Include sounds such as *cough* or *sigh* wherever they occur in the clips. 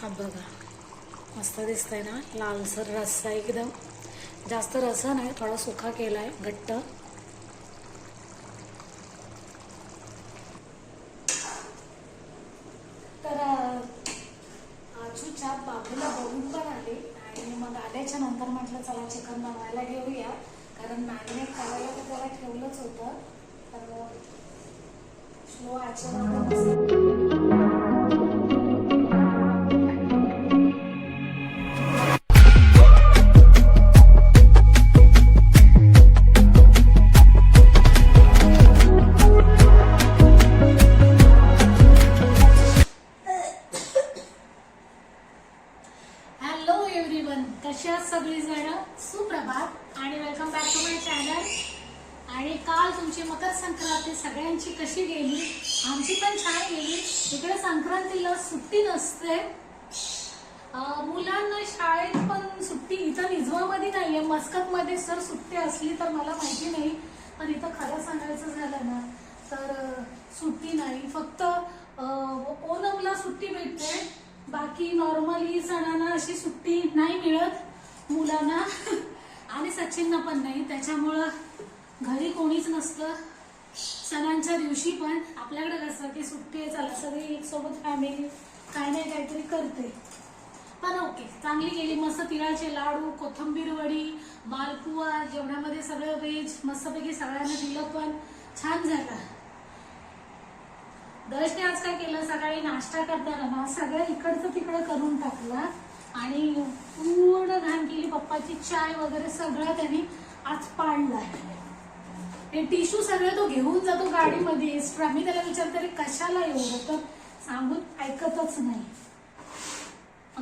हा बघा मस्त दिसतंय ना? लालसर रस्सा एकदम. जास्त रसा नाही थोडा सुका आहे घट्ट. तर आजूच्या बाबूला बघून पण आले. आणि मग आल्याच्यानंतर म्हटलं चला चिकन बनवायला घेऊया. कारण मॅरिनेट करायला तर त्याला ठेवलंच होतं. तर स्लो आचरणामध्ये कशी आहात सगळी जण सुप्रभात आणि welcome back to my channel आणि काल तुमची मकर संक्रांती सगळ्यांची कशी गेली? आमची पण छान गेली. इकडे संक्रांतीला सुट्टी नसते. मुलांना शाळेत पण सुट्टी इथं निजवामध्ये आहे मस्कतमध्ये सर सुट्टी असली तर मला माहिती नाही. पण इथं खरं सांगायचं झालं ना तर सुट्टी नाही. फक्त अं, ओणमला सुट्टी भेटते बाकी नॉर्मली सणांना अशी सुट्टी नाही मिळत मुलांना. आणि सचिनना पण नाही. त्याच्यामुळं घरी कोणीच नसतं. सणांच्या दिवशी पण आपल्याकडे कसं की सुट्टी आहे चला सगळी एक सोबत फॅमिली काय नाही काहीतरी करते. पण ओके चांगली गेली मस्त तिळाचे लाडू कोथिंबीर वडी मालपुआ जेवणामध्ये सगळं व्हेज मस्तपैकी सगळ्यांना दिलं पण छान झालं. दर्शने आज काय केलं? सकाळी नाश्ता करताना ना सगळं इकडचं तिकडं करून टाकला आणि पूर्ण घाण केली. पप्पाची चाय वगैरे सगळं त्यांनी आज पाडला हे टिश्यू सगळं तो घेऊन जातो गाडीमध्ये एक्स्ट्रा मी त्याला विचारते कशाला एवढं? तर सांगून ऐकतच नाही.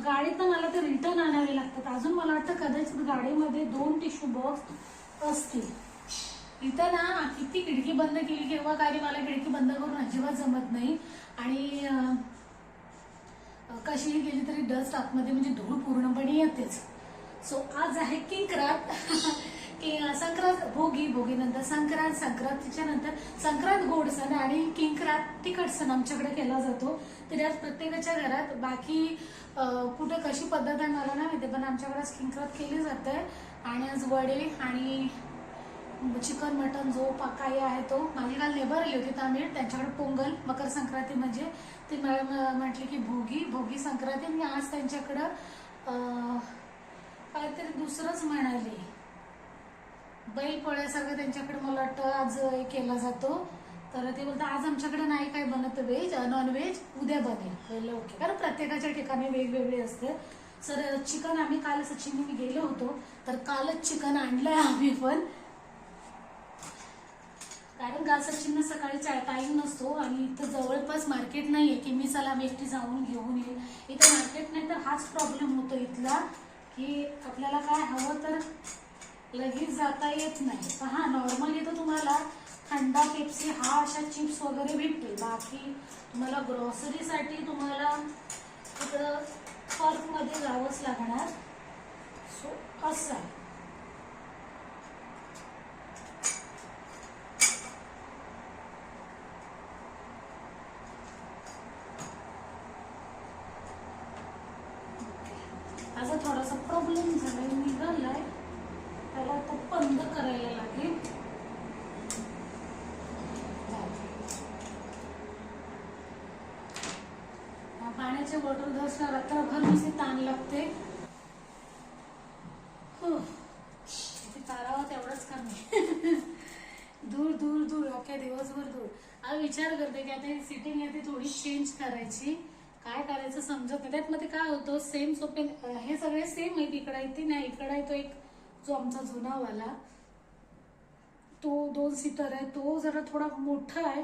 गाडीत मला ते रिटर्न आणावे लागतात. अजून मला वाटतं कदाचित गाडीमध्ये दोन टिश्यू बॉक्स असतील. इथं ना किती खिडकी बंद केली किंवा काही मला खिडकी बंद करून अजिबात जमत नाही. आणि कशीही गेली तरी डस्ट आतमध्ये म्हणजे धूळ पूर्णपणे येतेच. सो आज आहे किंक्रात. *laughs* की संक्रांत भोगी भोगी नंतर संक्रांत संक्रांतीच्या नंतर संक्रांत गोड सण आणि किंक्रांत तिखट सण आमच्याकडे केला जातो. तरी आज प्रत्येकाच्या घरात बाकी कुठं कशी पद्धत आहे मला नाही माहिती पण आमच्याकडे आज किंक्रांत केली जाते. आणि आज वडे आणि चिकन मटन जो काही आहे तो. माझी काल लेबर आली होती तामिळ. त्यांच्याकडे पोंगल मकर संक्रांती म्हणजे. ती मला म्हटली की भोगी भोगी संक्रांती. आणि आज त्यांच्याकडं काहीतरी दुसरंच म्हणाली. बैल पोळ्यासारखं त्यांच्याकडे मला वाटतं आज केला जातो. तर ते बोलतं आज आमच्याकडे नाही काय बनत व्हेज नॉनव्हेज उद्या बनेल. ओके. कारण प्रत्येकाच्या ठिकाणी वेगवेगळे असते. सर चिकन आम्ही काल सचिन मी गेलो होतो. तर कालच चिकन आणलंय आम्ही पण. कारण का सचिनला सकाळी टाईम नसतो आणि इथं जवळपास मार्केट नाही आहे की मी चला मी एकटी जाऊन घेऊन येईल. इथं मार्केट नाही तर हाच प्रॉब्लेम होतो इथला की आपल्याला काय हवं तर लगेच जाता येत नाही. पण हा नॉर्मली तर तुम्हाला थंडा पेप्सी हा अशा चिप्स वगैरे भेटतील. बाकी तुम्हाला ग्रॉसरीसाठी तुम्हाला इथं पर्कमध्ये जावंच लागणार. सो असं आहे माझा थोडासा प्रॉब्लेम झालाय निघालाय. त्याला आता बंद करायला लागेल. पाण्याचे बॉटल धसला रात्रभर नुसती ताण लागते. हो. किती तारावं तेवढंच कमी *laughs* दूर दूर दूर. अख्या दिवसभर दूर. आज विचार करते की आता सिटिंग आहे ती थोडी चेंज करायची. काय करायचं समजत नाही. त्यात मध्ये काय होतं सेम सोपे हे सगळे सेम आहेत. इकडे आहे ती नाही. इकडे आहे तो एक जो आमचा जुनावाला तो दोन सीटर आहे. तो जरा थोडा मोठा आहे.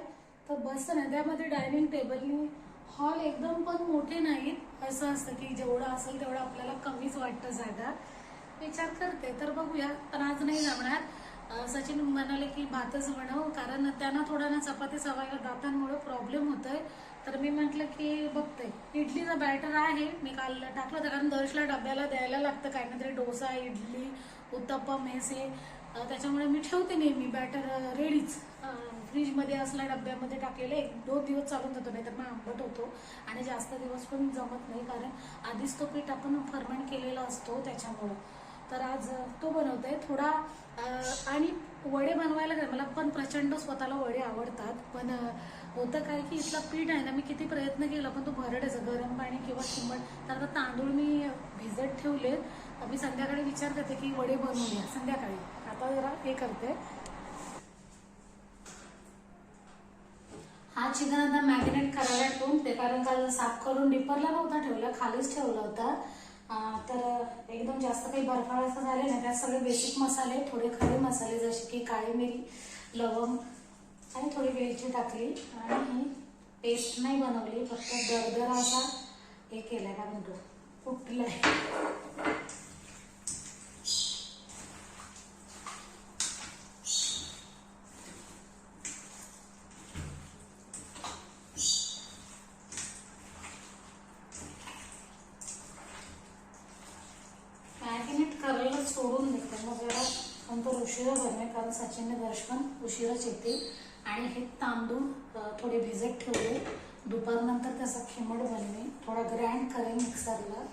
तर बस नाही. त्यामध्ये डायनिंग टेबलनी हॉल एकदम पण मोठे नाहीत. असं असतं की जेवढं असेल तेवढं आपल्याला कमीच वाटतं जागा. विचार करते. तर बघूया. पण आज नाही जमणार. सचिन म्हणाले की भातच बनव. कारण त्यांना थोडा ना चपाती सवायला दातांमुळे प्रॉब्लेम होतोय. तर मी म्हटलं की बघते. इडलीचं बॅटर आहे. मी काल टाकलं होतं कारण दर्शला डब्याला द्यायला लागतं काही ना तरी डोसा इडली उत्तप्पम हे से त्याच्यामुळे मी ठेवते नेहमी बॅटर रेडीच फ्रीजमध्ये असला डब्यामध्ये टाकलेले. एक दोन दिवस चालून जातो नाही तर मग आंबट होतो. आणि जास्त दिवस पण जमत नाही कारण आधीच तो पीठ आपण फर्मेंट केलेला असतो त्याच्यामुळं. तर आज तो तो बनवते. थोडा आणि वडे बनवायला काय मला पण प्रचंड स्वतःला वडे आवडतात. पण होतं काय की इथला पीठ आहे ना मी किती प्रयत्न केला पण तो भरडायचा गरम पाणी किंवा चिमट. तर आता तांदूळ मी भिजत ठेवले. मी संध्याकाळी विचार करते की वडे बनवूया संध्याकाळी. आता जरा हे करते. हा चिकन आता मॅरिनेट करायला ठेवून कारण काल साफ करून डिपरला नव्हता ठेवला खालीच ठेवला होता. तर एकदम जास्त काही बर्फाळ असं झाले नाही. त्यात सगळे बेसिक मसाले थोडे खडे मसाले जसे की काळी मिरी लवंग आणि थोडी वेलची टाकली आणि पेस्ट नाही बनवली फक्त दरदर असा हे केलाय का म्हणतो कुठलाय करायला सोडून देते. मग जरा नंतर उशिरा भरणे कारण सचिनने दर्श पण उशिराच येते. आणि हे तांदूळ थोडे भिजत ठेवले. दुपारनंतर त्याचा खिमट बनवे थोडा ग्रँड करेन मिक्सरला.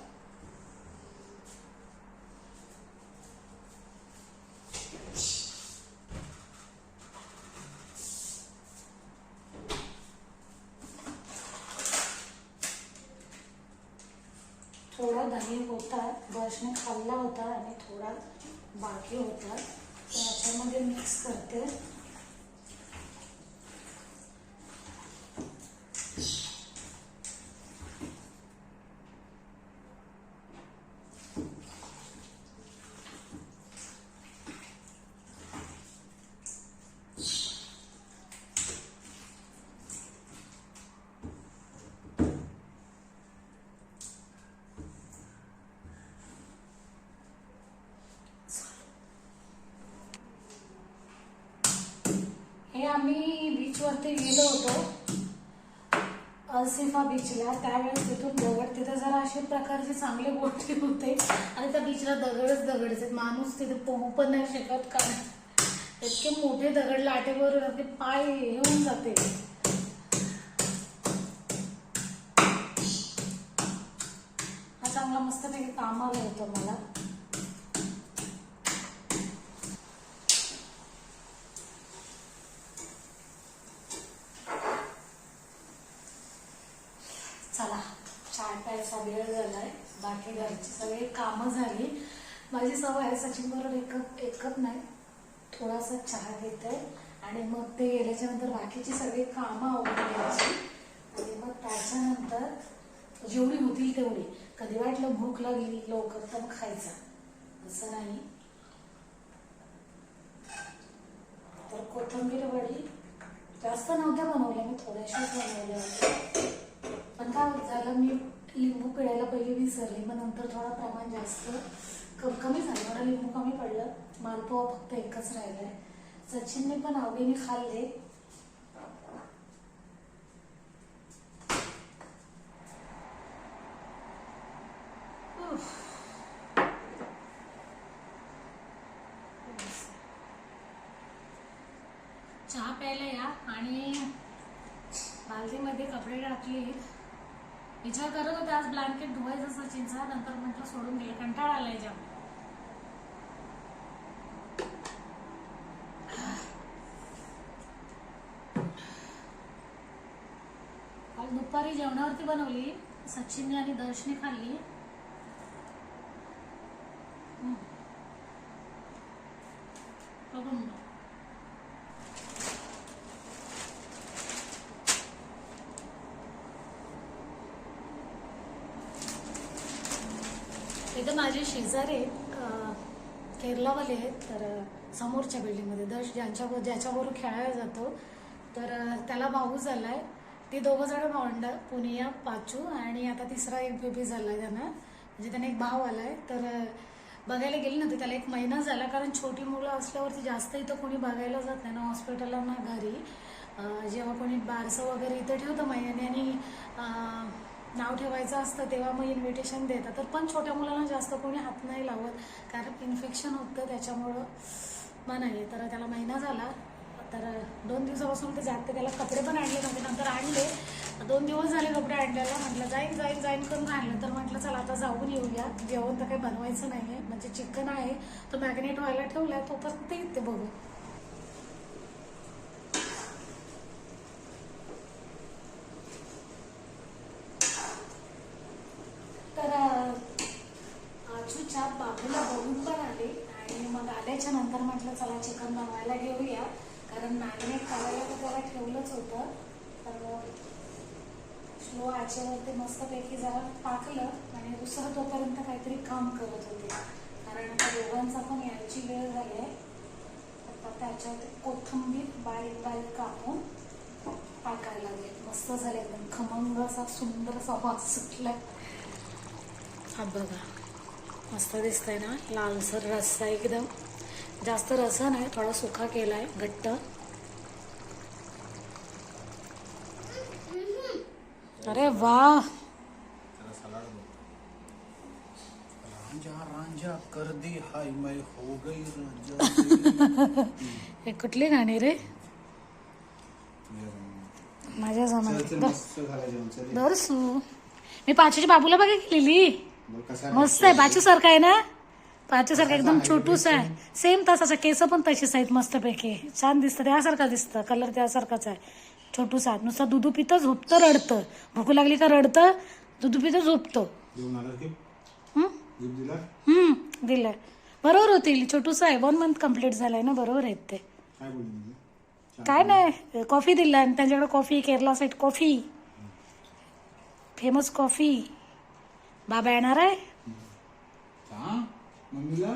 थोडा दही होता बर्शने खाल्ला होता आणि थोडा बाकी होता. तर याच्यामध्ये मिक्स करते हे आम्ही गेलो होतो अल्सिफा बीचला त्यावेळेस तिथून दगड तिथे जरा अशा प्रकारचे चांगले गोष्टी होते. आणि त्या बीचला दगडच दगडच आहेत. माणूस तिथे पोहू पण नाही शकत कारण इतके मोठे दगड लाटेवर ते पाय हे होऊन जाते. हा चांगला मस्तपैकी कामाला येतो मला चला चाय प्यायचा वेळ झालाय बाकी घरची सगळी कामं झाली. माझी सवय आहे सचिन बरोबर एक कप एक कप नाही. थोडासा चहा घेते आणि मग ते गेल्याच्यानंतर बाकीची सगळी कामं आवडून घ्यायची. आणि मग त्याच्यानंतर जेवढी होतील तेवढी. कधी वाटलं भूक लागली लवकर तर खायचा. असं नाही. तर कोथिंबीर वडी जास्त नव्हत्या बनवल्या मी थोड्याशाच बनवल्या होत्या. पण काय होत झालं मी लिंबू पिळायला पहिले विसरले मग नंतर थोडा प्रमाण जास्त कमी झालं. मला लिंबू कमी पडलं. मालपोहा फक्त एकच राहिलाय. सचिनने पण आवडीने खाल्ले. चहा प्यायला या आणि बालदीमध्ये कपडे टाकले. विचार करत होते आज ब्लँकेट धुवायचं सचिनचा नंतर म्हटलं सोडून दिलं कंटाळा आलाय जाम काल दुपारी जेवणावरती बनवली सचिनने आणि दर्शने खाल्ली. बघून तर इथं माझे शेजारी आहेत केरलावाले आहेत तर समोरच्या बिल्डिंगमध्ये दश ज्यांच्या ज्याच्याबरोबर खेळायला जातो तर त्याला भाऊ झालाय. ती दोघं जण भावंड पुनिया पाचू आणि आता तिसरा एक बेबी आहे त्यांना. म्हणजे त्यांना एक भाव आला आहे तर बघायला गेली नव्हती त्याला एक महिना झाला कारण छोटी मुलं असल्यावरती जास्त इथं कोणी बघायला जात नाही ना हॉस्पिटलला ना घरी. जेव्हा कोणी बारसं वगैरे इथं ठेवतं महिन्याने आणि नाव ठेवायचं असतं तेव्हा मग इन्व्हिटेशन देतात. तर पण छोट्या मुलांना जास्त कोणी हात नाही लावत. कारण इन्फेक्शन होतं त्याच्यामुळं मग तर त्याला महिना झाला. तर दोन दिवसापासून ते जाते त्याला कपडे पण आणले नव्हते. नंतर आणले. दोन दिवस झाले कपडे आणलेला म्हटलं जाईन जाईन जाईन करून आणलं. तर म्हटलं चला आता जाऊन येऊया. जेवण तर काही बनवायचं नाही आहे म्हणजे चिकन आहे. तो मॅग्नेट व्हायला ठेवला आहे तोपर्यंत येईल ते बघू तर अं, आजूच्या बाबूला बघून पण आले. आणि मग आल्याच्यानंतर म्हटलं चला चिकन बनवायला घेऊया. कारण मॅरिनेट करायला तर त्याला ठेवलंच होतं. तर स्लो आचेवरती मस्तपैकी जरा टाकलं आणि दुसरं तोपर्यंत काहीतरी काम करत होते. कारण आता दोघांचा पण यायची वेळ झाली आहे आता त्याच्यात कोथिंबीर बारीक बारीक कापून टाकायला लागले. मस्त झाले एकदम खमंग असा सुंदर असा वास सुटलाय. हा बघा. मस्त दिसतंय ना? लालसर रस्सा एकदम. जास्त रसा नाही थोडा सुका केलाय घट्ट. अरे वा! हो *laughs* हे कुठली गाणी रे? माझ्या जमान्यात. दरसू. मी पाचूची बाबूला बघा केलेली मस्त आहे पाचू सारखा आहे ना? पाचू सारखा एकदम छोटूस आहे. सेम तसाच केस पण तशीच आहेत मस्तपैकी. छान दिसतं त्यासारखं दिसतं. कलर त्यासारखाच आहे. छोटूस आहे. नुसतं दुधू पितं झोपतं रडतं. भूक लागली का रडतं? दुधू पितं झोपतं. दिला हम्म दिलंय. बरोबर होतील. छोटूस आहे. वन मंथ कंप्लीट झालंय ना? बरोबर आहेत ते. काय नाही. कॉफी दिला आणि त्यांच्याकडे coffee Kerala side coffee. Famous coffee. बाबा येणार आहे? सांग मम्मीला?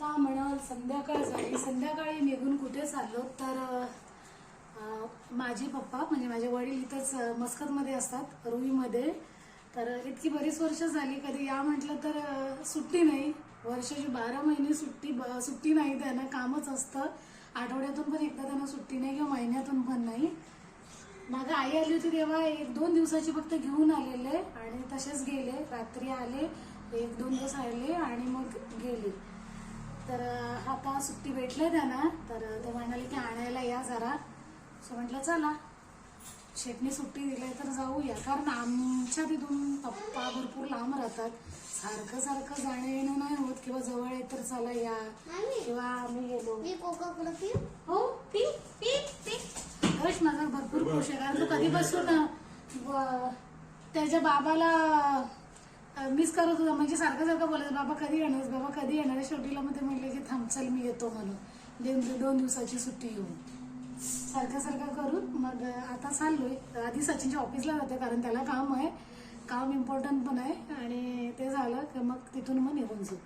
ता म्हणाल संध्याकाळ झाली. संध्याकाळी निघून कुठे चाललो? तर अं, माझे पप्पा म्हणजे माझे वडील इथंच अं, मस्कतमध्ये असतात रुईमध्ये तर इतकी बरीच वर्ष झाली. कधी या म्हटलं तर अं, सुट्टी नाही. वर्षाची बारा महिने सुट्टी ब- सुट्टी नाही त्यांना कामच असतं. आठवड्यातून पण एकदा त्यांना सुट्टी नाही किंवा महिन्यातून पण नाही. मागं आई आली होती तेव्हा एक दोन दिवसाची फक्त घेऊन आलेले आणि तसेच गेले. रात्री आले एक दोन दिवस आले आणि मग गेले. तर आता सुट्टी भेटले त्यांना. तर ते म्हणाले की आणायला या जरा. सो म्हटलं चला. शेटने सुट्टी दिली तर जाऊया. कारण आमच्या तिथून पप्पा भरपूर लांब राहतात. सारखं सारखं जाणं येणं नाही होत. किंवा जवळ आहे तर चला या. किंवा आम्ही गेलो. मी कोका कोला पिऊ? हो पी पी पी. हर्ष माझा भरपूर खुश आहे. कारण तो कधीपासून अं, व- त्याच्या बाबाला मिस करत होता. म्हणजे सारखं सारखं बोलायचं बाबा कधी येणार बाबा कधी येणार शेवटीला मध्ये म्हणले की थांब चल मी येतो म्हणून. दोन दोन दिवसाची सुट्टी घेऊन सारखं सारखं करून मग आता चाललोय. आधी सचिनच्या ऑफिसला जाते कारण त्याला काम आहे. काम इम्पॉर्टंट पण आहे आणि ते झालं की मग तिथून मग निघून जाऊ.